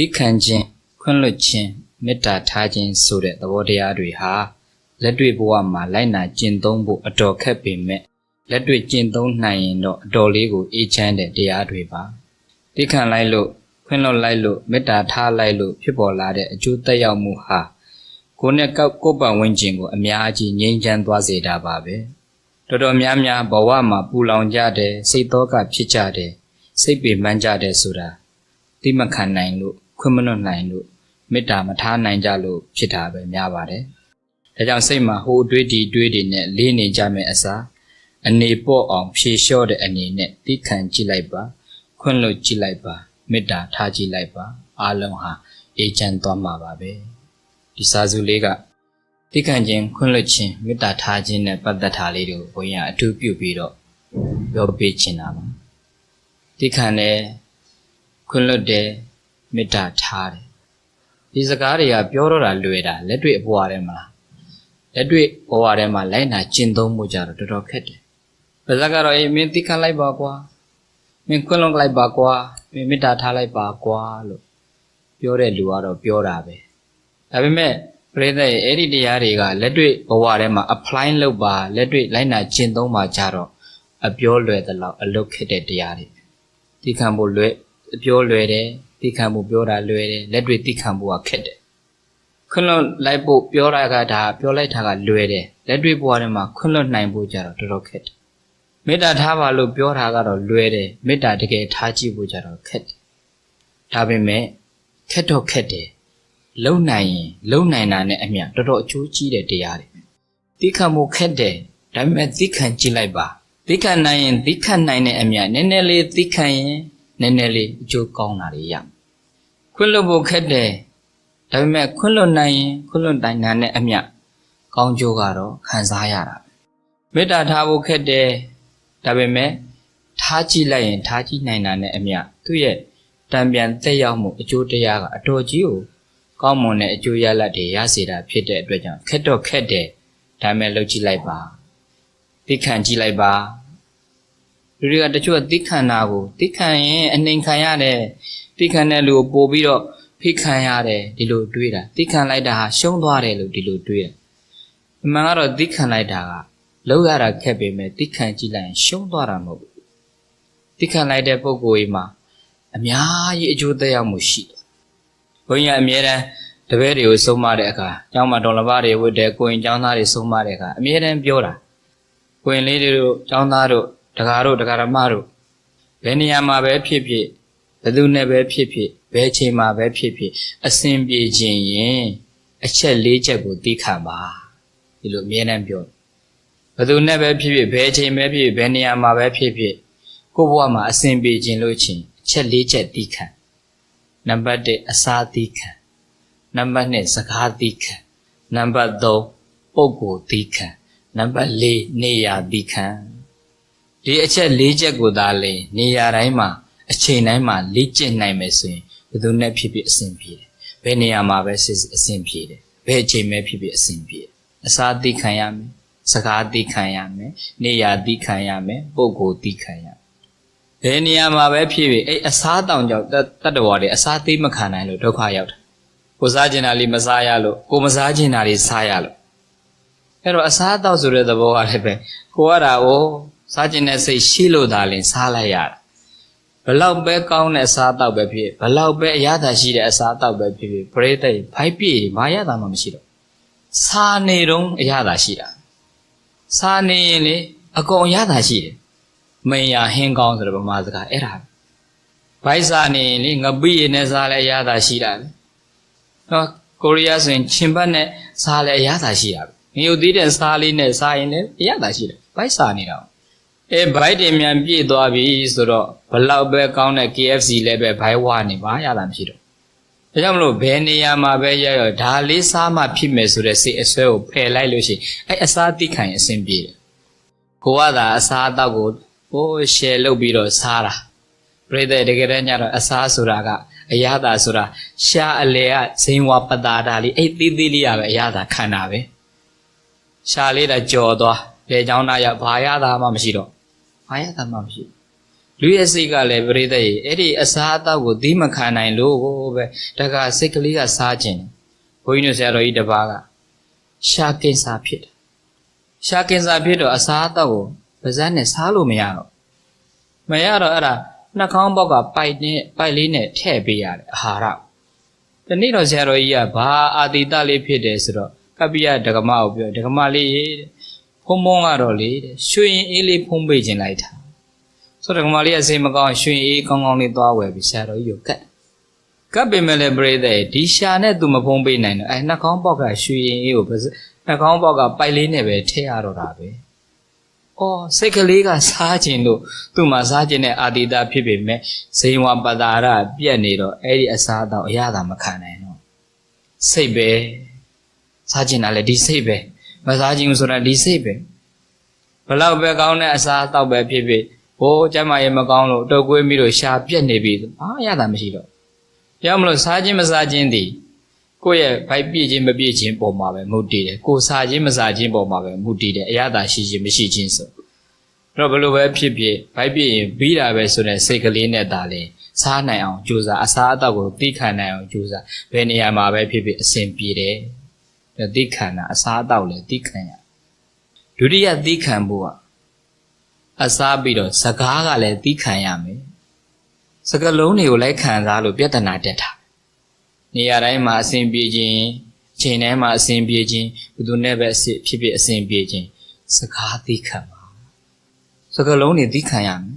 တိခံခြင်းခွင့်လွှတ်ခြင်းမေတ္တာထားခြင်းဆိုတဲ့သဘောတရားတွေဟာလက်တွေ့ဘဝမှာလိုက်နာကျင့်သုံးဖို့အတော်ခက်ပေမဲ့လက်တွေ့ကျင့်သုံးနိုင်ရင်တော့အတော်လေးကိုအေးချမ်းတဲ့တရားတွေပါတိခံလိုက်လို့ခွင့်လွှတ်လိုက်လို့မေတ္တာထားလိုက်လို့ဖြစ်ပေါ်လာတဲ့အကျိုးသက်ရောက်မှုဟာကိုယ်နဲ့ကောက်ကိုယ်ပတ်ဝန်းကျင်ကိုအများကြီးငြိမ်းချမ်းသွားစေတာပါပဲတော်တော်များများဘဝမှာပူလောင်ကြတယ်စိတ်သောကဖြစ်ကြတယ်စိတ်ပေမှန်းကြတယ်ဆိုတာတိမခံနိုင်လို့ ခွင့်မလွတ်နိုင်လို့မေတ္တာမထားနိုင်ကြလို့ဖြစ်တာပဲများပါတယ်။ဒါကြောင့်စိတ်မှာဟိုအတွေးဒီအတွေးတွေနဲ့လေးနေကြမယ်အစားအနေပေါ့အောင်ဖြေလျှော့တဲ့အနေနဲ့တိခံကြည့်လိုက်ပါခွင့်လွတ်ကြည့်လိုက်ပါမေတ္တာထားကြည့်လိုက်ပါအားလုံးဟာအေးချမ်းသွားမှာပါပဲ။ဒီစာစုလေးကတိခံခြင်းခွင့်လွတ်ခြင်းမေတ္တာထားခြင်းနဲ့ပတ်သက်တာလေးတွေကိုဘုန်းကြီးကအထူးပြုပြီးတော့ပြောပေးချင်တာပါ။တိခံတဲ့ခွင့်လွတ်တယ် မေတ္တာထားတယ်ဒီစကားတွေကပြောတော့တာလွယ်တာလက်တွေ့အဘဝထဲမှာလက်တွေ့ဘဝထဲမှာလိုက်နာကျင့်သုံးမှုကြတော့တော်တော်ခက်တယ်ပါဇက်ကတော့အေးမင်းသိခံလိုက်ပါကွာမင်းခွင့်လွတ်လိုက်ပါကွာမင်းမေတ္တာထားလိုက်ပါကွာလို့ပြောတဲ့လူကတော့ပြောတာပဲဒါပေမဲ့ပြိဿရဲ့အဲ့ဒီတရားတွေကလက်တွေ့ဘဝထဲမှာ apply လုပ်ပါလက်တွေ့လိုက်နာကျင့်သုံးပါကြတော့အပြောလွယ်သလောက်အလုတ်ခက်တဲ့တရားတွေသိခံဖို့လွယ်အပြောလွယ်တယ် သိခံဖို့ပြောတာလွယ်တယ်လက်တွေ့သိခံဖို့ကခက်တယ်ခွန်းလွတ်လိုက်ဖို့ပြောတာကဒါပြောလိုက်တာကလွယ်တယ်လက်တွေ့ဘဝထဲမှာခွန်းလွတ်နိုင်ဖို့ကြတော့တော်တော်ခက်တယ်မေတ္တာထားပါလို့ပြောတာကတော့လွယ်တယ်မေတ္တာတကယ်ထားကြည့်ဖို့ကြတော့ခက်တယ်ဒါပေမဲ့ခက်တော့ခက်တယ်လုံနိုင်ရင်လုံနိုင်တာနဲ့အမျှတော်တော်အကျိုးကြီးတဲ့တရားတွေသိခံဖို့ခက်တယ်ဒါပေမဲ့သိခံကြည့်လိုက်ပါသိခံနိုင်ရင်သိခံနိုင်တဲ့အမျှနည်းနည်းလေးသိခံရင် နည်းနည်းလေးအကျိုးကောင်းတာတွေရခွင့်လွတ်ဖို့ခက်တယ်ဒါပေမဲ့ခွင့်လွတ်နိုင်ရင်ခွင့်လွတ်နိုင်တာနဲ့အမျှကောင်းကျိုးကတော့ခံစားရတာမေတ္တာထားဖို့ခက်တယ်ဒါပေမဲ့ထားကြည့်လိုက်ရင်ထားကြည့်နိုင်တာနဲ့အမျှသူ့ရဲ့တံပြန်သက်ရောက်မှုအကျိုးတရားကအတော်ကြီးကိုကောင်းမွန်တဲ့အကျိုးရလဒ်တွေရစေတာဖြစ်တဲ့အတွက်ကြောင့်ခက်တော့ခက်တယ်ဒါပေမဲ့လုပ်ကြည့်လိုက်ပါသိခံကြည့်လိုက်ပါ လူတွေကတချို့ကသိခံတာကိုသိခံရင်အနှိမ်ခံရတယ်သိခံတဲ့လူကိုပို့ပြီးတော့ဖိခံရတယ်ဒီလိုတွေးတာသိခံလိုက်တာဟာရှုံးသွားတယ်လို့ဒီလိုတွေးတယ်အမှန်ကတော့သိခံလိုက်တာကလောက်ရတာခက်ပေမဲ့သိခံကြည့်လိုက်ရင်ရှုံးသွားတာမဟုတ်ဘူးသိခံလိုက်တဲ့ပုံကိုယ်ကြီးမှာအများကြီးအကျိုးသက်ရောက်မှုရှိတယ်ဘုန်းကြီးကအမြဲတမ်းတပည့်တွေကိုဆုံးမတဲ့အခါကျောင်းမှာတော်လဘာတွေဝတ်တယ်ကိုရင်ကျောင်းသားတွေဆုံးမတဲ့အခါအမြဲတမ်းပြောတာကိုရင်လေးတွေတို့ကျောင်းသားတို့ ဒကာတို့ဒကာရမတို့ဘယ်နေရာမှာပဲဖြစ်ဖြစ်ဘယ်သူနဲ့ပဲဖြစ်ဖြစ်ဘယ်ချိန်မှာပဲဖြစ်ဖြစ်အစဉ်ပြေခြင်းရင်အချက်၄ချက်ကိုသိခံပါဒီလိုအမြဲတမ်းပြောဘယ်သူနဲ့ပဲဖြစ်ဖြစ်ဘယ်ချိန်ပဲဖြစ်ဖြစ်ဘယ်နေရာမှာပဲဖြစ်ဖြစ်ကိုယ့်ဘဝမှာအစဉ်ပြေခြင်းလို့ချင်းအချက်၄ချက်သိခံနံပါတ်1အစာသိခံနံပါတ်2စကားသိခံနံပါတ်3ပုဂ္ဂိုလ်သိခံနံပါတ်4နေရာသိခံ ဒီအချက်၄ချက်ကိုသာလေနေရာတိုင်းမှာအချိန်တိုင်းမှာလေ့ကျင့်နိုင်မယ်ဆိုရင်ဘယ်သူနဲ့ဖြစ်ဖြစ်အဆင်ပြေတယ်ဘယ်နေရာမှာပဲစစ်အဆင်ပြေတယ်ဘယ်အချိန်ပဲဖြစ်ဖြစ်အဆင်ပြေတယ်အစာသိခံရမယ်စကားသိခံရမယ်နေရာသိခံရမယ်ပုဂ္ဂိုလ်သိခံရမယ်ဘယ်နေရာမှာပဲဖြစ်ဖြစ်အဲ့အစားတောင်ကြောင့်တတ္တဝါတွေအစားသိမခံနိုင်လို့ဒုက္ခရောက်တယ်ကိုစားကျင်တာလေးမစားရလို့ကိုမစားကျင်တာလေးစားရလို့အဲ့တော့အစားတောက်ဆိုတဲ့သဘောကလည်းပဲကိုကတာကို စားကျင်တဲ့စိတ်ရှိလို့သာလင်စားလိုက်ရတာဘလောက်ပဲကောင်းတဲ့အစားတောက်ပဲဖြစ်ဘလောက်ပဲအရသာရှိတဲ့အစားတောက်ပဲဖြစ်ဖြစ်ပရိသတ်ဖိုက်ပြေဘာရတာမှမရှိတော့စားနေတော့အရသာရှိတာစားနေရင်လေအကုန်အရသာရှိတယ်မင်ရဟင်းကောင်းဆိုတော့ဗမာစကားအဲ့ဒါဘိုက်စားနေရင်လေငပိရနဲ့စားလဲအရသာရှိတာပဲနော်ကိုရီးယားဆိုရင်ချင်းပတ်နဲ့စားလဲအရသာရှိတာပဲငရုတ်သီးတဲ့စားလေးနဲ့စားရင်လည်းအရသာရှိတယ်ဘိုက်စားနေတာ အဲဘိုက်တင်မြန်ပြည့်သွားပြီဆိုတော့ဘလောက်ပဲကောင်းတဲ့ KFC လည်းပဲဘိုက်ဝါနေပါရတာမရှိတော့ဒါကြောင့်မလို့ဘယ်နေရာမှာပဲရရောဒါလေးစားမှဖြစ်မယ်ဆိုတဲ့စိတ်အစွဲကိုဖယ်လိုက်လို့ရှိရင်အဲအစားတိခံရင်အဆင်ပြေတယ်ကိုကသာအစားအသောက်ကိုဟိုးရှယ်လုပ်ပြီးတော့စားတာပြိတ္တတကယ်တမ်းကျတော့အစားဆိုတာကအရသာဆိုတာရှားအလေကဇိန်ဝပတာတာလေးအဲ့သေးသေးလေးရပဲအရသာခံတာပဲရှားလေးတာကြော်သွားလေချောင်းသားရဘာရသာမှမရှိတော့ ဘာရသာမှမရှိလူရဲ့စိတ်ကလည်းပြိသက်ရေအဲ့ဒီအစားအသောက်ကိုသီးမခံနိုင်လို့ပဲတခါစိတ်ကလေးကစားခြင်းဘုန်းကြီးတို့ဆရာတော်ကြီးတစ်ပါးကရှာကင်စာဖြစ်တယ်ရှာကင်စာဖြစ်တော့အစားအသောက်ကိုပါးစပ်နဲ့စားလို့မရတော့မရတော့အဲ့ဒါနှာခေါင်းဘောက်ကပိုက်နဲ့ပိုက်လေးနဲ့ထည့်ပေးရတယ်အာဟာရဒီနေ့တော့ဆရာတော်ကြီးကဘာအာတိတလေးဖြစ်တယ်ဆိုတော့ကပ္ပိယဒကမကိုပြောဒကမလေးရေ တဲ့ဖုံဖုံကတော့လေတဲ့ရွှေရင်အေးလေးဖုံးပေးခြင်းလိုက်တာဆိုတော့ကမလေးအစိမ်မကောင်းရွှင်အေးကောင်းကောင်းလေးသွားဝယ်ပြီးဆရာတော်ကြီးကိုကတ်ကတ်ပင်မဲ့လည်းပြိတဲ့ဒီရှာနဲ့သူမဖုံးပေးနိုင်တော့အဲနှာခေါင်းပေါက်ကရွှေရင်အေးကိုပါစနှာခေါင်းပေါက်ကပိုက်လေးနဲ့ပဲထည့်ရတော့တာပဲ။အော်စိတ်ကလေးကစားခြင်းလို့သူ့မှာစားခြင်းနဲ့အာတိတာဖြစ်ပေမဲ့ဇိမ်ဝပတာရပြက်နေတော့အဲ့ဒီအစားတော့အရသာမခံနိုင်တော့စိတ်ပဲစားခြင်းကလည်းဒီစိတ်ပဲ မစားခြင်းဆိုတာဒီစိတ်ပဲဘလောက်ပဲကောင်းတဲ့အစားအသောက်ပဲဖြစ်ဖြစ်ဘိုးကျမရေမကောင်းလို့တုတ်ကွေးမိလို့ရှာပြက်နေပြီအာရတာမရှိတော့ပြောမလို့စားခြင်းမစားခြင်းသည်ကိုယ့်ရဲ့ဘိုက်ပြည့်ခြင်းမပြည့်ခြင်းပုံမှာပဲမူတည်တယ်ကိုယ်စားခြင်းမစားခြင်းပုံမှာပဲမူတည်တယ်အရသာရှိခြင်းမရှိခြင်းဆိုတော့ဘယ်လိုပဲဖြစ်ဖြစ်ဘိုက်ပြည့်ရင်ပြီးတာပဲဆိုတဲ့စိတ်ကလေးနဲ့ဒါလေစားနိုင်အောင်ကြိုးစားအစားအသောက်ကိုသိခံနိုင်အောင်ကြိုးစားဘယ်နေရာမှာပဲဖြစ်ဖြစ်အဆင်ပြေတယ် သိခံတာအစားအသောက်လည်းသိခံရဒုတိယသိခံဖို့ကအစားပြီးတော့စကားကလည်းသိခံရမယ်စကလုံးတွေကိုလိုက်ခံစားလို့ပြဿနာတက်တာနေရာတိုင်းမှာအစဉ်ပြေခြင်းအချိန်တိုင်းမှာအစဉ်ပြေခြင်းဘယ်သူနဲ့ပဲအစ်ဖြစ်ဖြစ်အစဉ်ပြေခြင်းစကားသိခံပါစကလုံးတွေသိခံရမယ်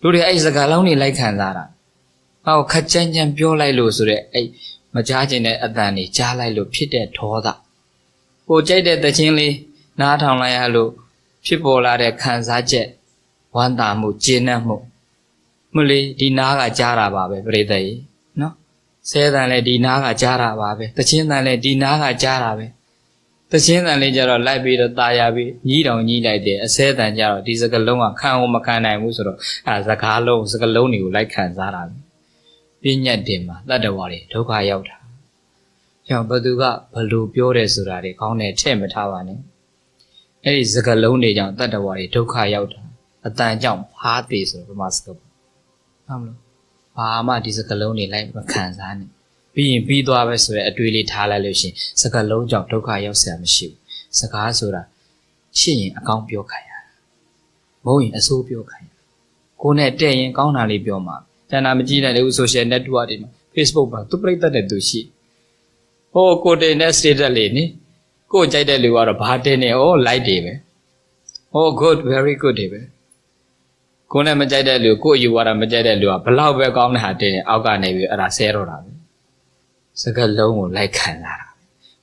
လူတွေအဲ့စကားလုံးတွေလိုက်ခံစားတာဟောခက်ကြမ်းကြမ်းပြောလိုက်လို့ဆိုတော့အဲ့ မကြားခြင်းတဲ့အတန်တွေကြားလိုက်လို့ဖြစ်တဲ့ဒေါသကိုကြိုက်တဲ့သချင်းလေးနားထောင်လိုက်ရလို့ဖြစ်ပေါ်လာတဲ့ခံစားချက်ဝမ်းသာမှုကျေနပ်မှုမလေးဒီနားကကြားတာပါပဲပြိတ္တရေနော်ဆဲတန်လည်းဒီနားကကြားတာပါပဲတချင်းတန်လည်းဒီနားကကြားတာပဲတချင်းတန်လေးကျတော့လိုက်ပြီးတော့ตายရပြီးညီးတောင်ညီးလိုက်တယ်အဆဲတန်ကျတော့ဒီစကလုံးကခံအောင်မခံနိုင်ဘူးဆိုတော့အဲစကားလုံးစကလုံးတွေကိုလိုက်ခံစားတာပြ ညတ်တင်မှာတတ္တဝါတွေဒုက္ခရောက်တာကြောင့်ဘသူကဘလို့ပြောတယ်ဆိုတာတွေခေါင်းနဲ့ထည့်မထားပါနဲ့အဲ့ဒီစကလုံးတွေကြောင့်တတ္တဝါတွေဒုက္ခရောက်တာအတန်ကြောင့်ဖားသေးဆိုဗမာစကားဟုတ်မလားဘာမှဒီစကလုံးတွေလိုက်မခံစားနဲ့ပြီးရင်ပြီးသွားပဲဆိုရအတွေ့လေးထားလိုက်လို့ရှင်စကလုံးကြောင့်ဒုက္ခရောက်စရာမရှိဘူးစကားဆိုတာချစ်ရင်အကောင်းပြောခိုင်းရမဟုတ်ရင်အဆိုးပြောခိုင်းရကိုနဲ့တဲ့ရင်ကောင်းတာလေးပြောမှာ တဏ္ဍာမကြည့်နိုင်တဲ့ social network တွေမှာ Facebook မှာသူပြိတ္တတဲ့သူရှိဟိုကိုတင်တဲ့ status လေးနိကိုကြိုက်တဲ့လူကတော့ဘာတင်နေဩ like တွေပဲ oh good very good တွေပဲကိုနဲ့မကြိုက်တဲ့လူကိုယူရတာမကြိုက်တဲ့လူကဘလောက်ပဲကောင်းတဲ့ဟာတင်အောက်ကနေပြီးအဲ့ဒါဆဲတော့တာပဲစကလုံးကို like ခံလာတာ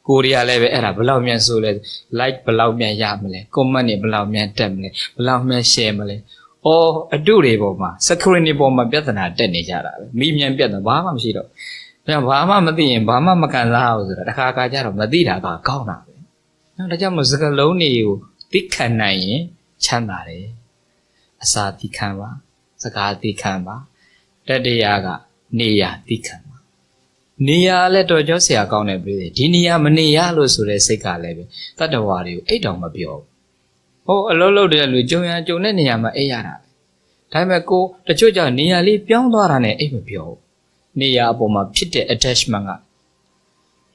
ကိုရီးယားလည်းပဲအဲ့ဒါဘလောက်မြန်ဆိုလဲ like ဘလောက်မြန်ရမလဲ comment တွေဘလောက်မြန်တက်မလဲဘလောက်မြန် share မလဲ အော်အတုတွေပေါ်မှာ screen တွေပေါ်မှာပြဿနာတက်နေကြတာပဲမိမြန်ပြဿနာဘာမှမရှိတော့ဒါဘာမှမသိရင်ဘာမှမကန်စားဘူးဆိုတာတခါခါကျတော့မသိတာကကောင်းတာပဲနော်ဒါကြောင့်မို့စကလုံးတွေကိုသိခံနိုင်ရင်ချမ်းသာတယ်အစာသိခံပါစကားသိခံပါတတရားကနေရာသိခံပါနေရာလည်းတော်ကြောဆရာကောင်းတယ်ပြည်တယ်ဒီနေရာမနေရလို့ဆိုတဲ့စိတ်ကလည်းပဲတတ္တဝါတွေကိုအိတ်တောင်မပြောဘူး ဟိုအလုံးလုံးတဲ့လူကြုံရကြုံတဲ့နေရာမှာအိတ်ရတာဒါပေမဲ့ကိုတချို့ကြောင့်နေရာလေးပြောင်းသွားတာနဲ့အိတ်မပြောဘူးနေရာအပေါ်မှာဖြစ်တဲ့ attachment က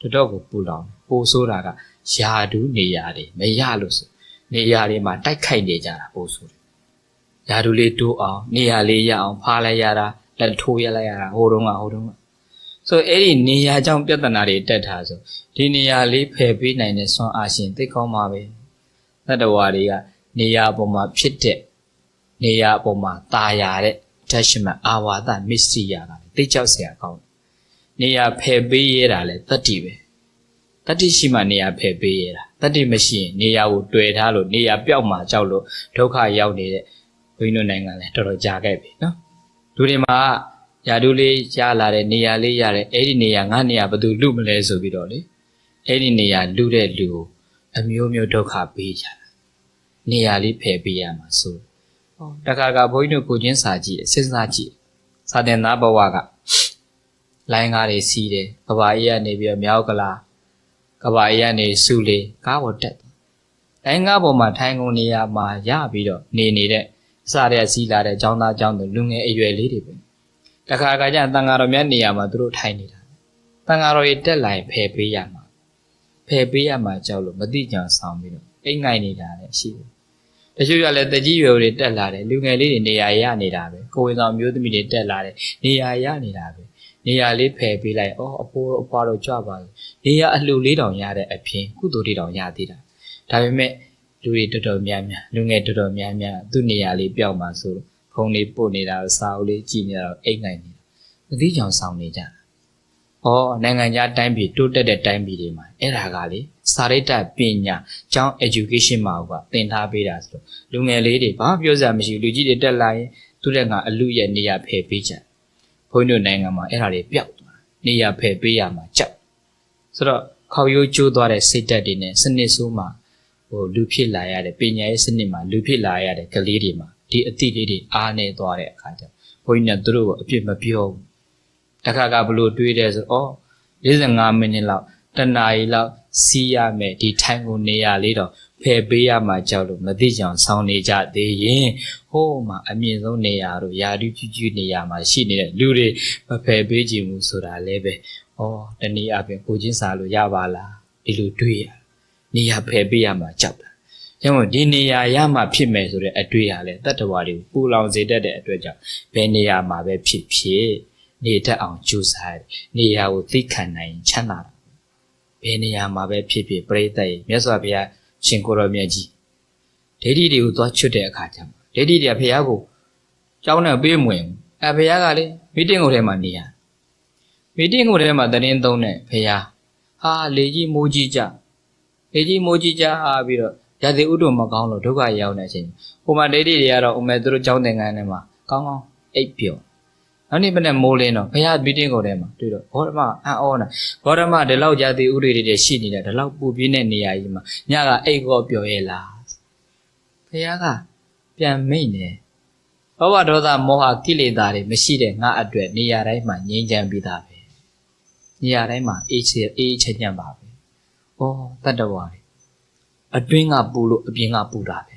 တော်တော်ကိုပူလောင်ပိုဆိုးတာကယာဒူးနေရာတွေမရလို့ဆိုနေရာတွေမှာတိုက်ခိုက်နေကြတာပိုဆိုးတယ်ယာဒူးလေးတိုးအောင်နေရာလေးရအောင်ဖားလိုက်ရတာလက်ထိုးရလိုက်ရတာဟိုတုန်းကဟိုတုန်းကဆိုအဲ့ဒီနေရာကြောင့်ပြဿနာတွေတက်တာဆိုဒီနေရာလေးဖယ်ပေးနိုင်တဲ့ဆွမ်းအားရှင်သိကောင်းပါပဲ သတ္တဝါတွေကနေရာပေါ်မှာဖြစ်တဲ့နေရာပေါ်မှာตาရတဲ့ attachment အာဝါဒမစ္စရိယာကသိကြောက်เสียကောင်းနေရာဖယ်ပေးရတာလေတတ္တိပဲတတ္တိရှိမှနေရာဖယ်ပေးရတာတတ္တိမရှိရင်နေရာကိုတွေ့ထားလို့နေရာပျောက်မှကြောက်လို့ဒုက္ခရောက်နေတဲ့ဘုန်းကြီးတို့နိုင်ငံလည်းတော်တော်ကြာခဲ့ပြီနော်လူတွေမှာယာဒူးလေးရလာတဲ့နေရာလေးရတယ်အဲ့ဒီနေရာငါနေရာဘယ်သူလူမလဲဆိုပြီးတော့လေအဲ့ဒီနေရာလူတဲ့လူကို အမျိုးမျိုးဒုက္ခပေးကြတာနေရာလေးဖယ်ပေးရမှာဆိုဟောတခါကဘုန်းကြီးတို့ကိုချင်းစာကြည့်စဉ်းစားကြည့်စာတင်သားဘဝကလိုင်းကားတွေစီးတယ်ကဘာအေးကနေပြီးတော့မြောက်ကလာကဘာအေးကနေစုလေကားပေါ်တက်လိုင်းကားပေါ်မှာထိုင်ကုန်နေရမှာရပြီးတော့နေနေတဲ့အစားရစီးလာတဲ့ចောင်းသားចောင်းသူလူငယ်အရွယ်လေးတွေပဲတခါခါကျတန်ဃာတော်များနေရာမှာသူတို့ထိုင်နေတာတန်ဃာတော်တွေတက်လာရင်ဖယ်ပေးရမှာ ဖယ်ပေးရမှာကြောက်လို့မတိကြံဆောင်ပြီးတော့အိမ်ငိုင်နေတာလည်းရှိတယ်တချို့ကလည်းတကြီးရွယ်တွေတက်လာတယ်လူငယ်လေးတွေနေရာရနေတာပဲကိုဝင်ဆောင်မျိုးသမီးတွေတက်လာတယ်နေရာရနေတာပဲနေရာလေးဖယ်ပေးလိုက်အော်အဖိုးအဖွားတော့ကြွပါလို့နေရာအလှလေးတောင်ရတဲ့အပြင်ကုသိုလ်တွေတောင်ရသေးတာဒါပေမဲ့လူတွေတော်တော်များများလူငယ်တော်တော်များများသူ့နေရာလေးပျောက်မှာဆိုလို့ဖုန်းလေးပို့နေတာစာအုပ်လေးကြည့်နေတာတော့အိတ်နိုင်နေတာမသိကြအောင်ဆောင်နေကြတာ။ ဩနိုင်ငံခြားတိုင်းပြည်တိုးတက်တဲ့တိုင်းပြည်တွေမှာအဲ့ဒါကလေစာရိတ္တပညာကျောင်း education မှာကသင်ထားပေးတာဆိုတော့လူငယ်လေးတွေဘာမှပြောစရာမရှိဘူးလူကြီးတွေတက်လာရင်သူတဲ့ကအလူရဲ့နေရာဖယ်ပေးကြ။ဘုန်းကြီးတို့နိုင်ငံမှာအဲ့ဒါတွေပျောက်သွား။နေရာဖယ်ပေးရမှာကြောက်။ဆိုတော့ခေါရိုးကျိုးသွားတဲ့စိတ်ဓာတ်တွေနဲ့စနစ်ဆိုးမှာဟိုလူဖြစ်လာရတဲ့ပညာရေးစနစ်မှာလူဖြစ်လာရတဲ့ကလေးတွေမှာဒီအသည့်လေးတွေအားနေသွားတဲ့အခါကျဘုန်းကြီးကသူတို့ကိုအပြစ်မပြောဘူး တခါကဘလို့တွေးတယ်ဆိုဩ45မိနစ်လောက်တနာရီလောက်စီးရမယ်ဒီထိုင်ကိုနေရလေးတော့ဖယ်ပေးရမှာကြောက်လို့မသိကြအောင်ဆောင်းနေကြသေးရင်ဟိုးမှာအမြင့်ဆုံးနေရာတို့ယာတုကျွကျွနေရာမှာရှိနေတဲ့လူတွေမဖယ်ပေးကြဘူးဆိုတာလည်းပဲဩတနည်းအားဖြင့်ကိုချင်းစာလို့ရပါလားဒီလိုတွေးရနေရာဖယ်ပေးရမှာကြောက်တာ။ဒါကြောင့်မို့ဒီနေရာရမှဖြစ်မယ်ဆိုတဲ့အတွေ့အကြလဲတတ္တဝါတွေကိုပူလောင်စေတတ်တဲ့အတွက်ကြောင့်ဘယ်နေရာမှာပဲဖြစ်ဖြစ် နေတတ်အောင်ကြိုးစားရတယ်။နေရာကိုသိခံနိုင်ရင်ချမ်းသာတာ။ဘယ်နေရာမှာပဲဖြစ်ဖြစ်ပြိတ္တရဲ့မြတ်စွာဘုရားရှင်ကိုရောမြတ်ကြီးဒိဋ္ဌိတွေကိုသွားချွတ်တဲ့အခါကျမှဒိဋ္ဌိတွေကဘုရားကိုကြောင်းနဲ့ပေးမဝင်ဘူး။အဲဘုရားကလေမီတင်းကိုထဲမှာနေရ။မီတင်းကိုထဲမှာတရင်သုံးတဲ့ဘုရားဟာလေကြီးမိုးကြီးကြ။အေးကြီးမိုးကြီးကြအားပြီးတော့ရာသီဥတုမကောင်းလို့ဒုက္ခရောက်နေခြင်း။ဟိုမှာဒိဋ္ဌိတွေကတော့အမေသူတို့ကြောင်းသင်္ကန်းထဲမှာကောင်းကောင်းအိပ်ပျော်။ နောက်နေ့မနေ့မိုးလင်းတော့ဘုရားမီတင်းကိုထဲမှာတွေ့တော့ဘောဓမအံ့ဩနေ။ဘောဓမဒီလောက်ရာသီဥတုတွေတွေရှိနေတဲ့ဒီလောက်ပူပြင်းတဲ့နေရာကြီးမှာညကအိပ်ကောပျော်ရဲ့လား။ဘုရားကပြန်မိတ်နေ။ဘောဘဒေါသမောဟကိလေသာတွေမရှိတဲ့ငါအတွက်နေရာတိုင်းမှာငြိမ်းချမ်းပြီးသားပဲ။နေရာတိုင်းမှာအေးချအေးချမ်းချမ်းပါပဲ။ဩတတ္တဝါတွေအတွင်းကပူလို့အပြင်ကပူတာပဲ